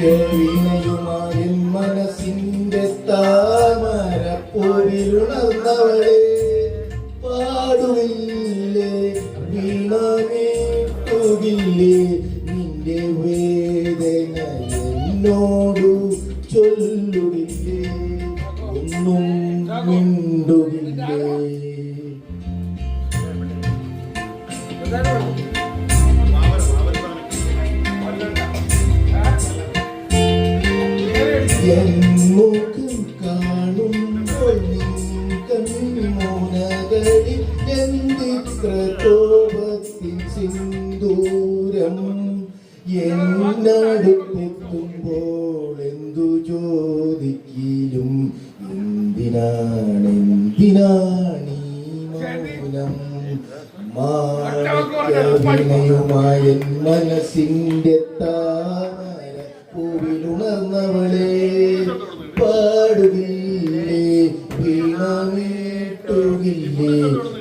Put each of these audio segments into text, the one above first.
മാണിക്യ വീണയുമായി മനസ്സിന്റെ താമര പോരിലുണർന്നവളെ പാടുവില്ലേ? വീണമേട്ടുകില്ലേ നിന്റെ വേദന എന്നോടു ചൊല്ലുകില്ലേ ഒന്നും മിണ്ടുകില്ലേ മുഖം കാണുമ്പോൾ കൺമോനകളിൽ എന്തിത്ര കോപത്തിൻ സിന്ദൂരം എന്നടുത്തെത്തുമ്പോൾ എന്തു ചോദിക്കിലും എന്തിനാണ് എന്തിനാണീ മൗനം? മാണിക്യവിനയുമായ മനസ്സിന്റെ താമര പൂവിലുണർന്നവളെ വീണമേട്ടുകില്ലേ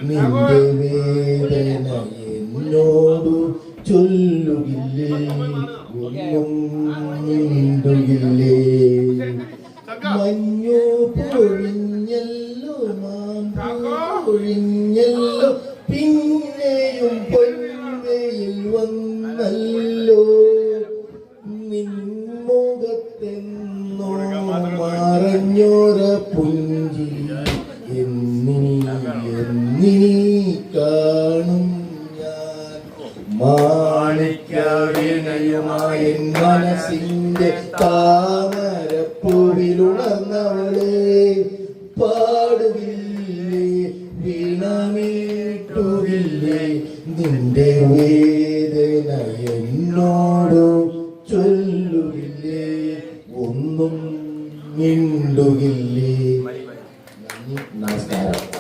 നിന്റെ വേദന എന്നോടു ചൊല്ലുകില്ലേ. ഒന്നും മിണ്ടുകില്ലേ മഞ്ഞു പൊഴിഞ്ഞല്ലോ. മാമ്പൂ പൊഴിഞ്ഞല്ലോ പിന്നെയും പൊൻവയിൽ വന്നല്ലോ നിൻമുഖത്തെന്നോ മറഞ്ഞോര പുഞ്ചി എന്നിനി എന്നിനി കാണും ഞാൻ. മാണിക്യവിനയമായ മനസ്സിന്റെ താമരപ്പൂവിലുണർന്നവളെ പാടുകില്ലേ വീണമീട്ടുകില്ലേ നിന്റെ വേദന എന്നോട് ചൊല്ലുകില്ലേ ഒന്നും മിണ്ടുകില്ലേ നമസ്കാരം.